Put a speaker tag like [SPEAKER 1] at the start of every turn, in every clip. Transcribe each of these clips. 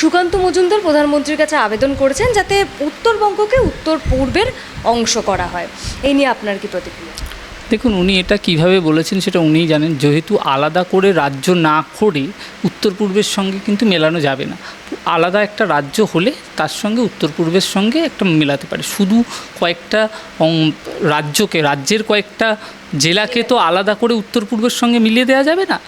[SPEAKER 1] সুকান্ত মজুমদার প্রধানমন্ত্রীর কাছে আবেদন করেছেন যাতে উত্তরবঙ্গকে উত্তর পূর্বের অংশ করা হয়। এই নিয়ে আপনার কি প্রতিক্রিয়া?
[SPEAKER 2] দেখুন, উনি এটা কীভাবে বলেছেন সেটা উনিই জানেন। যেহেতু আলাদা করে রাজ্য না করে উত্তর পূর্বের সঙ্গে কিন্তু মেলানো যাবে না। আলাদা একটা রাজ্য হলে তার সঙ্গে উত্তর পূর্বের সঙ্গে একটা মেলাতে পারে। শুধু কয়েকটা রাজ্যকে, রাজ্যের কয়েকটা জেলাকে তো আলাদা করে উত্তর পূর্বের সঙ্গে মিলিয়ে দেওয়া যাবে না।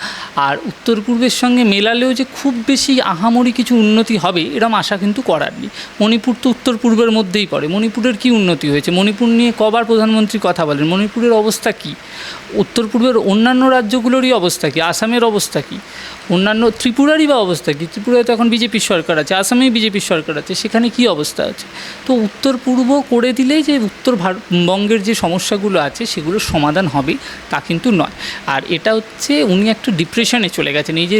[SPEAKER 2] আর উত্তর পূর্বের সঙ্গে মেলালেও যে খুব বেশি আহামরি কিছু উন্নতি হবে, এরম আশা কিন্তু করার নেই। মণিপুর তো উত্তর পূর্বের মধ্যেই পড়ে। মণিপুরের কি উন্নতি হয়েছে? মণিপুর নিয়ে কবার প্রধানমন্ত্রী কথা বলেন, মণিপুরের অবস্থা কি? উত্তর পূর্বের অন্যান্য রাজ্যগুলোরই অবস্থা কি? আসামের অবস্থা কি? অন্যান্য ত্রিপুরারই বা অবস্থা কি? ত্রিপুরায় তো এখন বিজেপির সরকার আছে, আসামেই বিজেপির সরকার আছে, সেখানে কি অবস্থা আছে? তো উত্তর পূর্ব করে দিলেই যে উত্তর বঙ্গের যে সমস্যাগুলো আছে, সেগুলোর সমাধান হবে, তা কিন্তু নয়। আর এটা হচ্ছে উনি একটা ডিপ্রেশনে চলে গেছেন। এই যে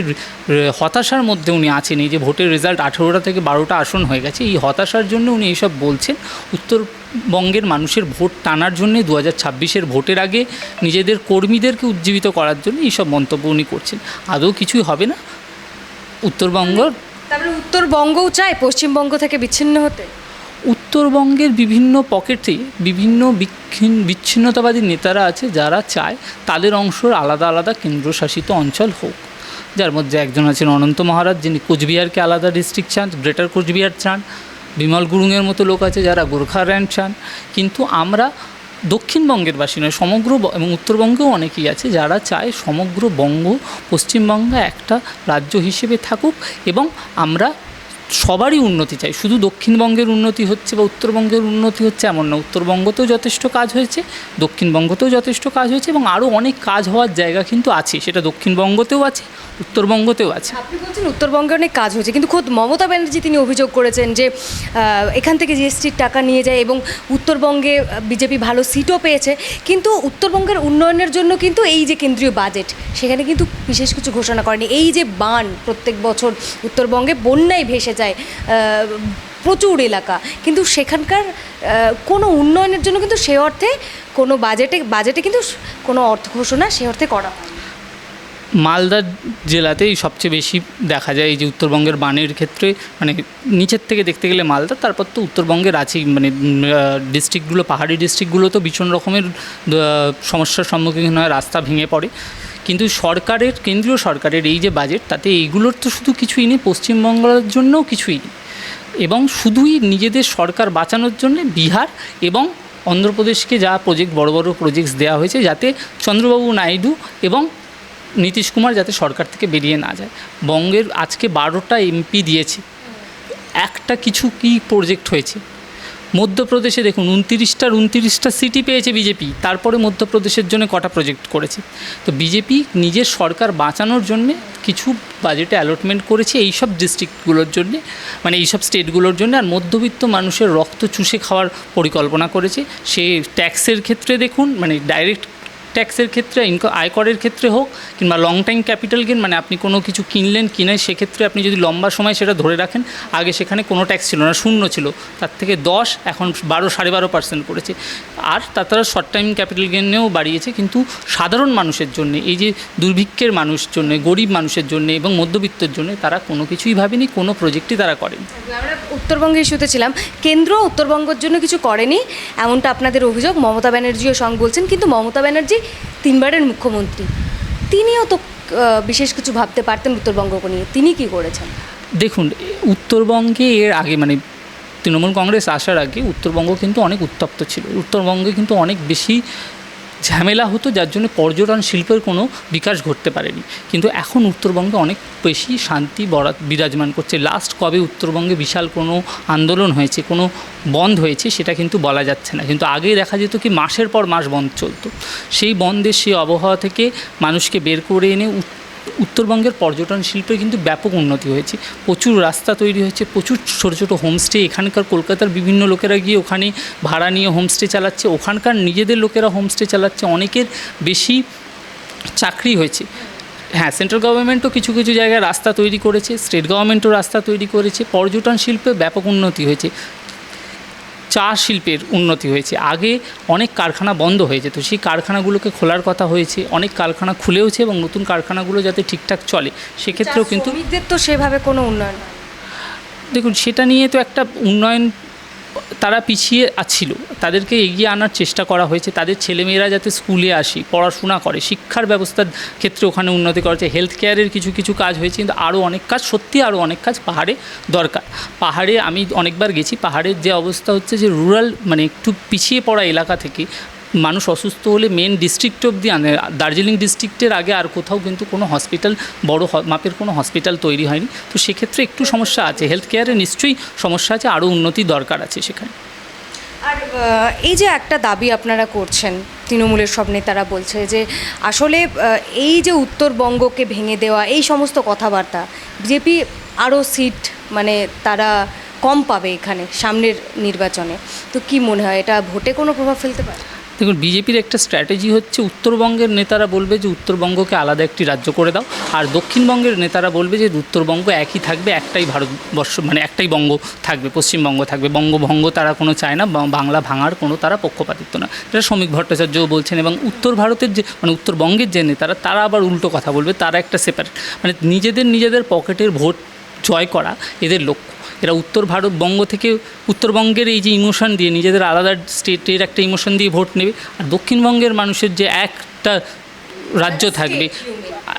[SPEAKER 2] হতাশার মধ্যে উনি আছেন, এই যে ভোটের রেজাল্ট আঠেরোটা থেকে বারোটা আসন হয়ে গেছে, এই হতাশার জন্য উনি এইসব বলছেন। উত্তরবঙ্গের মানুষের ভোট টানার জন্যে দু হাজার ছাব্বিশের ভোটের আগে নিজেদের কর্মীদেরকে উজ্জীবিত করার জন্য এইসব মন্তব্য উনি করছেন। আদৌ কিছুই হবে না? উত্তরবঙ্গ
[SPEAKER 1] তারপরে উত্তরবঙ্গও চায় পশ্চিমবঙ্গ থেকে বিচ্ছিন্ন হতে?
[SPEAKER 2] উত্তরবঙ্গের বিভিন্ন পকেটে বিভিন্ন বিচ্ছিন্নতাবাদী নেতারা আছে, যারা চায় তাদের অংশের আলাদা আলাদা কেন্দ্রশাসিত অঞ্চল হোক। যার মধ্যে একজন আছেন অনন্ত মহারাজ, যিনি কোচবিহারকে আলাদা ডিস্ট্রিক্ট চান গ্রেটার কোচবিহার চান, বিমল গুরুংয়ের মতো লোক আছে যারা গোর্খাল্যান্ড চান। কিন্তু আমরা দক্ষিণবঙ্গের বাসী নয়, সমগ্র এবং উত্তরবঙ্গেও অনেকেই আছে যারা চায় সমগ্র বঙ্গ পশ্চিমবঙ্গ একটা রাজ্য হিসেবে থাকুক এবং আমরা সবারই উন্নতি চাই। শুধু দক্ষিণবঙ্গের উন্নতি হচ্ছে বা উত্তরবঙ্গের উন্নতি হচ্ছে এমন না। উত্তরবঙ্গতেও যথেষ্ট কাজ হয়েছে, দক্ষিণবঙ্গতেও যথেষ্ট কাজ হয়েছে এবং আরও অনেক কাজ হওয়ার জায়গা কিন্তু আছে। সেটা দক্ষিণবঙ্গতেও আছে, উত্তরবঙ্গতেও আছে।
[SPEAKER 1] আপনি বলছেন উত্তরবঙ্গে অনেক কাজ হয়েছে, কিন্তু খোদ মমতা ব্যানার্জি তিনি অভিযোগ করেছেন যে এখান থেকে জিএসটির টাকা নিয়ে যায় এবং উত্তরবঙ্গে বিজেপি ভালো সিটও পেয়েছে, কিন্তু উত্তরবঙ্গের উন্নয়নের জন্য কিন্তু এই যে কেন্দ্রীয় বাজেট, সেখানে কিন্তু বিশেষ কিছু ঘোষণা করেনি। এই যে বান প্রত্যেক বছর উত্তরবঙ্গে বন্যায় ভেসে যায়। আহ, প্রচুর এলাকা। কিন্তু সেখানকার কোনো উন্নয়নের জন্য কিন্তু সে অর্থে কোনো বাজেটে বাজেটে কিন্তু কোনো অর্থ ঘোষণা সে অর্থে করা
[SPEAKER 2] মালদা জেলাতেই সবচেয়ে বেশি দেখা যায় এই যে উত্তরবঙ্গের বানের ক্ষেত্রে মানে নিচের থেকে দেখতে গেলে মালদা তারপর তো উত্তরবঙ্গের আছেই মানে ডিস্ট্রিক্টগুলো পাহাড়ি ডিস্ট্রিক্টগুলো তো ভীষণ রকমের সমস্যার সম্মুখীন হয় রাস্তা ভেঙে পড়ে। কিন্তু সরকারের, কেন্দ্রীয় সরকারের এই যে বাজেট তাতে এইগুলোর তো শুধু কিছুই নেই, পশ্চিমবঙ্গের জন্যও কিছুই নেই। এবং শুধুই নিজেদের সরকার বাঁচানোর জন্য বিহার এবং অন্ধ্রপ্রদেশকে যা প্রজেক্ট বড় বড় প্রজেক্টস দেওয়া হয়েছে, যাতে চন্দ্রবাবু নাইডু এবং নীতিশ কুমার যাতে সরকার থেকে বেরিয়ে না যায়। বঙ্গের আজকে বারোটা এমপি দিয়েছে। একটা কিছু কি প্রজেক্ট হয়েছে? মধ্যপ্রদেশে দেখুন উনতিরিশটার উনতিরিশটা সিটি পেয়েছে বিজেপি। তারপরে মধ্যপ্রদেশের জন্য কটা প্রজেক্ট করেছে। তো বিজেপি নিজের সরকার বাঁচানোর জন্যে কিছু বাজেটে অ্যালটমেন্ট করেছে এই সব ডিস্ট্রিক্টগুলোর জন্যে মানে এই সব স্টেটগুলোর জন্য, আর মধ্যবিত্ত মানুষের রক্ত চুষে খাওয়ার পরিকল্পনা করেছে। সে ট্যাক্সের ক্ষেত্রে দেখুন মানে ডাইরেক্ট ট্যাক্সের ক্ষেত্রে আয়করের ক্ষেত্রে হোক কিংবা লং টাইম ক্যাপিটাল গেন মানে আপনি কোনো কিছু কিনলেন, কিনে সেক্ষেত্রে আপনি যদি লম্বা সময় সেটা ধরে রাখেন, আগে সেখানে কোনো ট্যাক্স ছিল না, শূন্য ছিল। তার থেকে দশ, এখন বারো, সাড়ে বারো পার্সেন্ট করেছে আর তাছাড়া শর্ট টাইম ক্যাপিটাল গেনেও বাড়িয়েছে, কিন্তু সাধারণ মানুষের জন্য, এই যে দুর্ভিক্ষের মানুষের জন্য, গরিব মানুষের জন্য এবং মধ্যবিত্তের জন্য তারা কোনো কিছুই ভাবেনি, কোনো প্রজেক্টই তারা করেনি।
[SPEAKER 1] উত্তরবঙ্গে ইস্যুতে ছিলাম। কেন্দ্র উত্তরবঙ্গের জন্য কিছু করেনি, এমনটা আপনাদের অভিযোগ। মমতা ব্যানার্জিও সঙ্গ বলছেন, কিন্তু মমতা ব্যানার্জি তিনবারের মুখ্যমন্ত্রী। তিনিও তো বিশেষ কিছু ভাবতে পারতেন উত্তরবঙ্গকে নিয়ে। তিনি কি করেছেন?
[SPEAKER 2] দেখুন, উত্তরবঙ্গে এর আগে মানে তৃণমূল কংগ্রেস আসার আগে উত্তরবঙ্গ কিন্তু অনেক উত্তপ্ত ছিল। উত্তরবঙ্গে কিন্তু অনেক বেশি ঝামেলা হতো যার জন্য পর্যটন শিল্পের কোনো বিকাশ ঘটতে পারেনি। কিন্তু এখন উত্তরবঙ্গে অনেক বেশি শান্তি বরাত বিরাজমান করছে। লাস্ট কবে উত্তরবঙ্গে বিশাল কোনো আন্দোলন হয়েছে, কোনো বন্ধ হয়েছে সেটা কিন্তু বলা যাচ্ছে না। কিন্তু আগে দেখা যেত কি মাসের পর মাস বন্ধ চলতো। সেই বন্ধের সেই আবহাওয়া থেকে মানুষকে বের করে এনে উত্তরবঙ্গের পর্যটন শিল্পে কিন্তু ব্যাপক উন্নতি হয়েছে। প্রচুর রাস্তা তৈরি হয়েছে, প্রচুর ছোটো ছোটো হোমস্টে এখানকার কলকাতার বিভিন্ন লোকেরা গিয়ে ওখানে ভাড়া নিয়ে হোমস্টে চালাচ্ছে। ওখানকার নিজেদের লোকেরা হোমস্টে চালাচ্ছে, অনেকের বেশি চাকরি হয়েছে। হ্যাঁ সেন্ট্রাল গভর্নমেন্টও কিছু কিছু জায়গায় রাস্তা তৈরি করেছে স্টেট গভর্নমেন্টও রাস্তা তৈরি করেছে। পর্যটন শিল্পে ব্যাপক উন্নতি হয়েছে। চা শিল্পের উন্নতি হয়েছে। আগে অনেক কারখানা বন্ধ হয়ে যেত। সেই কারখানাগুলোকে খোলার কথা হয়েছে। অনেক কারখানা খুলেওছে এবং নতুন কারখানাগুলো যাতে ঠিকঠাক চলে। সেক্ষেত্রেও কিন্তু
[SPEAKER 1] শ্রমিকদের তো সেভাবে কোনো উন্নয়ন
[SPEAKER 2] দেখুন সেটা নিয়ে তো একটা উন্নয়ন তারা পিছিয়ে আছিল। তাদেরকে এগিয়ে আনার চেষ্টা করা হয়েছে। তাদের ছেলেমেয়েরা যাতে স্কুলে আসি, পড়াশোনা করে, শিক্ষার ব্যবস্থার ক্ষেত্রে ওখানে উন্নতি করা হয়েছে হেলথ কেয়ারের কিছু কিছু কাজ হয়েছে। কিন্তু আরও অনেক কাজ, সত্যি আরও অনেক কাজ পাহাড়ে দরকার। পাহাড়ে আমি অনেকবার গেছি। পাহাড়ের যে অবস্থা হচ্ছে যে রুরাল মানে একটু পিছিয়ে পড়া এলাকা থেকে মানুষ অসুস্থ হলে মেন ডিস্ট্রিক্ট অবধি আনে। দার্জিলিং ডিস্ট্রিক্টের আগে আর কোথাও কিন্তু কোনো হসপিটাল বড় মাপের কোনো হসপিটাল তৈরি হয়নি। তো সেক্ষেত্রে একটু সমস্যা আছে। হেলথ কেয়ারে নিশ্চয়ই সমস্যা আছে, আরও উন্নতি দরকার আছে সেখানে।
[SPEAKER 1] আর এই যে একটা দাবি আপনারা করছেন, তৃণমূলের সব নেতারা বলছে যে, আসলে এই যে উত্তরবঙ্গকে ভেঙে দেওয়া, এই সমস্ত কথাবার্তা, বিজেপি আরও সিট মানে তারা কম পাবে এখানে, সামনের নির্বাচনে। তো কি মনে হয়, এটা ভোটে কোনো প্রভাব ফেলতে পারে?
[SPEAKER 2] দেখুন, বিজেপির একটা স্ট্র্যাটেজি হচ্ছে উত্তরবঙ্গের নেতারা বলবে যে উত্তরবঙ্গকে আলাদা একটি রাজ্য করে দাও, আর দক্ষিণবঙ্গের নেতারা বলবে যে উত্তরবঙ্গ একই থাকবে, একটাই ভারতবর্ষ মানে একটাই বঙ্গ থাকবে, পশ্চিমবঙ্গ থাকবে। বঙ্গভঙ্গ তারা কোনো চায় না বাংলা ভাঙার কোনো তারা পক্ষপাতিত্ব না। এটা শ্রমিক ভট্টাচার্যও বলছেন, এবং উত্তর ভারতের যে মানে উত্তরবঙ্গের যে নেতারা, তারা আবার উল্টো কথা বলবে, তারা একটা সেপারেট মানে নিজেদের নিজেদের পকেটের ভোট জয় করা এদের লক্ষ্য। এরা উত্তর ভারত বঙ্গ থেকে উত্তরবঙ্গের এই যে ইমোশন দিয়ে নিজেদের আলাদা স্টেটের একটা ইমোশন দিয়ে ভোট নেবে আর দক্ষিণবঙ্গের মানুষের যে একটা রাজ্য থাকবে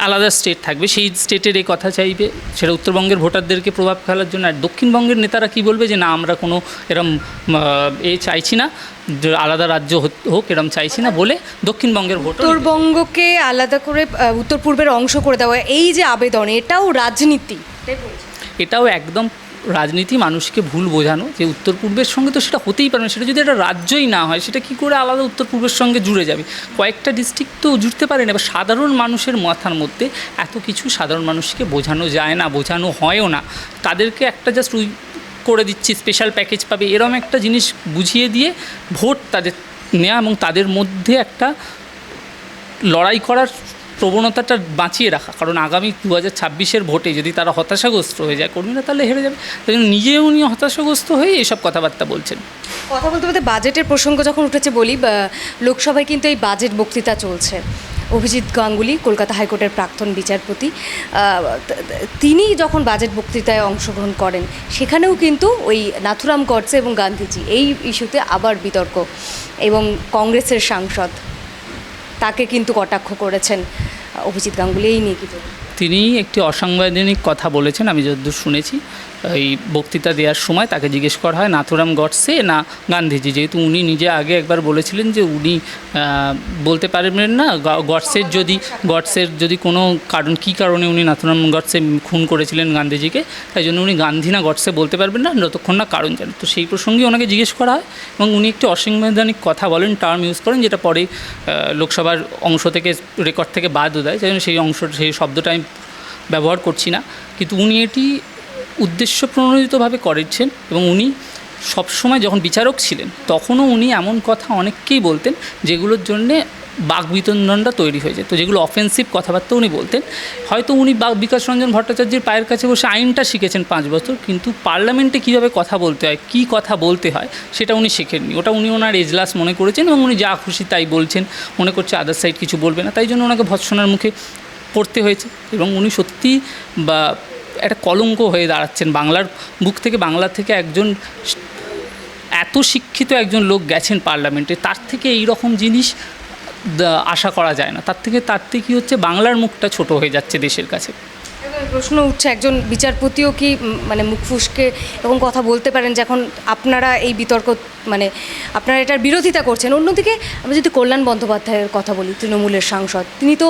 [SPEAKER 2] আলাদা স্টেট থাকবে সেই স্টেটের এই কথা চাইবে। সেটা উত্তরবঙ্গের ভোটারদেরকে প্রভাব ফেলার জন্য। আর দক্ষিণবঙ্গের নেতারা কি বলবে যে না আমরা কোনো এরম এ চাইছি না আলাদা রাজ্য হোক এরম চাইছি না বলে দক্ষিণবঙ্গের ভোট
[SPEAKER 1] উত্তরবঙ্গকে আলাদা করে উত্তর পূর্বের অংশ করে দেওয়া এই যে আবেদন এটাও রাজনীতি।
[SPEAKER 2] এটাও একদম রাজনীতি মানুষকে ভুল বোঝানো যে উত্তর পূর্বের সঙ্গে তো সেটা হতেই পারে না, সেটা যদি একটা রাজ্যই না হয় সেটা কি করে আলাদা উত্তর পূর্বের সঙ্গে জুড়ে যাবে? কয়েকটা ডিস্ট্রিক্ট তো জুড়তে পারে না, এবার সাধারণ মানুষের মাথার মধ্যে এত কিছু সাধারণ মানুষকে বোঝানো যায় না, বোঝানো হয়ও না। তাদেরকে একটা জাস্ট উই করে দিচ্ছি স্পেশাল প্যাকেজ পাবে, এরম একটা জিনিস বুঝিয়ে দিয়ে ভোট তাদের নেওয়া এবং তাদের মধ্যে একটা লড়াই করার প্রবণতাটা বাঁচিয়ে রাখা। কারণ আগামী দু হাজার ছাব্বিশের ভোটে যদি তারা হতাশাগ্রস্ত হয়ে যায়, কর্মীরা তাহলে হেরে যাবে। তাই জন্য নিজেও উনি হতাশাগ্রস্ত হয়ে এইসব কথাবার্তা বলছেন।
[SPEAKER 1] কথা বলতে বলতে বাজেটের প্রসঙ্গ যখন উঠেছে বলি লোকসভায় কিন্তু এই বাজেট বক্তৃতা চলছে। অভিজিৎ গাঙ্গুলি, কলকাতা হাইকোর্টের প্রাক্তন বিচারপতি তিনি যখন বাজেট বক্তৃতায় অংশগ্রহণ করেন, সেখানেও কিন্তু ওই নাথুরাম গডসে এবং গান্ধীজি এই ইস্যুতে আবার বিতর্ক এবং কংগ্রেসের সাংসদ তাকে কিন্তু কটাক্ষ করেছেন, অভিজিৎ গাঙ্গুলি, এই নিয়ে কি
[SPEAKER 2] তিনি একটি অসাংবিধানিক কথা বলেছেন, আমি যদ্দূর শুনেছি। এই বক্তৃতা দেওয়ার সময় তাকে জিজ্ঞেস করা হয়, নাথুরাম গডসে না গান্ধীজি? যেহেতু উনি নিজে আগে একবার বলেছিলেন যে উনি বলতে পারবেন না গডসের যদি গডসের যদি কোনো কারণ, কী কারণে উনি নাথুরাম গডসে খুন করেছিলেন গান্ধীজিকে? তাই জন্য উনি গান্ধী না গডসে বলতে পারবেন না, যতক্ষণ না কারণ জানেন তো সেই প্রসঙ্গে ওনাকে জিজ্ঞেস করা হয় এবং উনি একটি অসাংবিধানিক কথা বলেন, টার্ম ইউজ করেন, যেটা পরে লোকসভার অংশ থেকে, রেকর্ড থেকে বাদও দেয়। তাই জন্য সেই অংশ, সেই শব্দটা আমি ব্যবহার করছি না। কিন্তু উনি এটি উদ্দেশ্য প্রণোদিতভাবে করেছেন এবং উনি সবসময় যখন বিচারক ছিলেন, তখনও উনি এমন কথা অনেককেই বলতেন যেগুলোর জন্যে বাকবিতণ্ডনটা তৈরি হয়ে যেত, যেগুলো অফেন্সিভ কথাবার্তা উনি বলতেন। হয়তো উনি বাক বিকাশ রঞ্জন ভট্টাচার্যের পায়ের কাছে বসে আইনটা শিখেছেন পাঁচ বছর, কিন্তু পার্লামেন্টে কীভাবে কথা বলতে হয়, কী কথা বলতে হয়, সেটা উনি শেখেননি। ওটা উনি ওনার এজলাস মনে করেছেন এবং উনি যা খুশি তাই বলছেন, মনে করছে আদার সাইড কিছু বলবে না। তাই জন্য ওনাকে ভৎসনার মুখে পড়তে হয়েছে এবং উনি সত্যি বা একটা কলঙ্ক হয়ে দাঁড়াচ্ছেন। বাংলার বুক থেকে বাংলা থেকে একজন এত শিক্ষিত একজন লোক গেছেন পার্লামেন্টে, তার থেকে এই রকম জিনিস আশা করা যায় না। তার থেকে তার থেকে কী হচ্ছে বাংলার মুখটা ছোট হয়ে যাচ্ছে দেশের কাছে।
[SPEAKER 1] প্রশ্ন উঠছে, একজন বিচারপতিও কি মানে মুখ ফুসকে এরকম কথা বলতে পারেন যখন আপনারা এই বিতর্ক মানে আপনারা এটার বিরোধিতা করছেন। অন্যদিকে আমি যদি কল্যাণ বন্দ্যোপাধ্যায়ের কথা বলি, তৃণমূলের সাংসদ, তিনি তো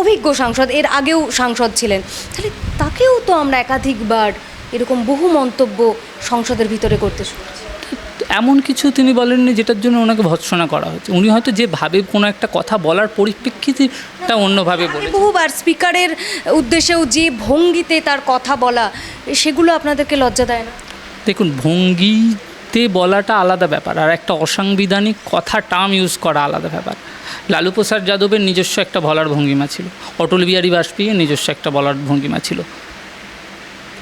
[SPEAKER 1] অভিজ্ঞ সাংসদ, এর আগেও সাংসদ ছিলেন। তাহলে তাকেও তো আমরা একাধিকবার এরকম বহু মন্তব্য সংসদের ভিতরে করতে শুনেছি।
[SPEAKER 2] এমন কিছু তিনি বলেননি যেটার জন্য ওনাকে ভৎসনা করা হয়েছে। উনি হয়তো যেভাবে কোনো একটা কথা বলার পরিপ্রেক্ষিতেটা অন্যভাবে বলে
[SPEAKER 1] বহুবার স্পিকারের উদ্দেশ্যেও যে ভঙ্গিতে তার কথা বলা সেগুলো আপনাদেরকে লজ্জা দেয় না?
[SPEAKER 2] দেখুন ভঙ্গিতে বলাটা আলাদা ব্যাপার আর একটা অসাংবিধানিক কথা টার্ম ইউজ করা আলাদা ব্যাপার। লালু প্রসাদ যাদবের নিজস্ব একটা বলার ভঙ্গিমা ছিল। অটল বিহারী বাজপেয়ীর নিজস্ব একটা বলার ভঙ্গিমা ছিল।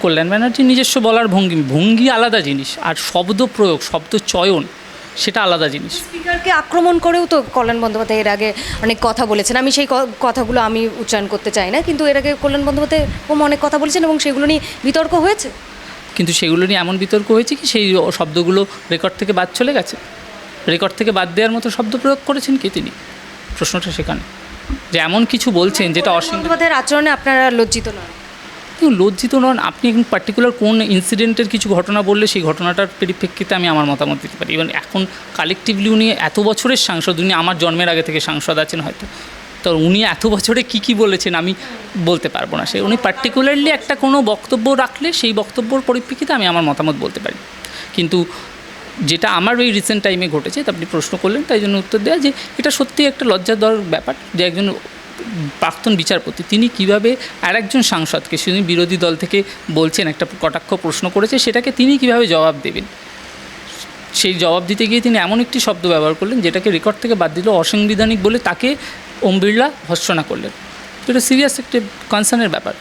[SPEAKER 2] কল্যাণ ব্যানার্জির নিজস্ব বলার ভঙ্গি ভঙ্গি আলাদা জিনিস আর শব্দ প্রয়োগ শব্দ চয়ন সেটা আলাদা জিনিস।
[SPEAKER 1] স্পিকারকে আক্রমণ করেও তো কল্যাণ বন্দ্যোপাধ্যায় এর আগে অনেক কথা বলেছেন। আমি সেই কথাগুলো আমি উচ্চারণ করতে চাই না কিন্তু এর আগে কল্যাণ বন্দ্যোপাধ্যায় ওম অনেক কথা বলেছেন এবং সেগুলো নিয়ে বিতর্ক হয়েছে?
[SPEAKER 2] কিন্তু সেগুলো নিয়ে এমন বিতর্ক হয়েছে কি সেই শব্দগুলো রেকর্ড থেকে বাদ চলে গেছে? রেকর্ড থেকে বাদ দেওয়ার মতো শব্দ প্রয়োগ করেছেন কি তিনি? প্রশ্নটা সেখানে। যে এমন কিছু বলছেন যেটা অসীম
[SPEAKER 1] আচরণে আপনারা লজ্জিত নন।
[SPEAKER 2] কিন্তু লজ্জিত নন, আপনি এখন পার্টিকুলার কোন ইনসিডেন্টের কিছু ঘটনা বললে সেই ঘটনাটার পরিপ্রেক্ষিতে আমি আমার মতামত দিতে পারি। ইভেন এখন কালেকটিভলি উনি এত বছরের সাংসদ, উনি আমার জন্মের আগে থেকে সাংসদ আছেন হয়তো। তো উনি এত বছরে কি কি বলেছেন আমি বলতে পারব না। সে উনি পার্টিকুলারলি একটা কোনো বক্তব্য রাখলে সেই বক্তব্যর পরিপ্রেক্ষিতে আমি আমার মতামত বলতে পারি। কিন্তু যেটা আমার ওই রিসেন্ট টাইমে ঘটেছে, তা আপনি প্রশ্ন করলেন, তাই জন্য উত্তর দেওয়া যে এটা সত্যি একটা লজ্জার দেওয়ার ব্যাপার যে একজন প্রাক্তন বিচারপতি, তিনি কীভাবে আরেকজন সাংসদকে তিনি বিরোধী দল থেকে বলছেন, একটা কটাক্ষ প্রশ্ন করেছে, সেটাকে তিনি কীভাবে জবাব দেবেন? সেই জবাব দিতে গিয়ে তিনি এমন একটি শব্দ ব্যবহার করলেন, যেটাকে রেকর্ড থেকে বাদ দিল, অসাংবিধানিক বলে তাকে ওম বিড়লা ভর্সনা করলেন। এটা সিরিয়াস একটা কনসার্নের ব্যাপার।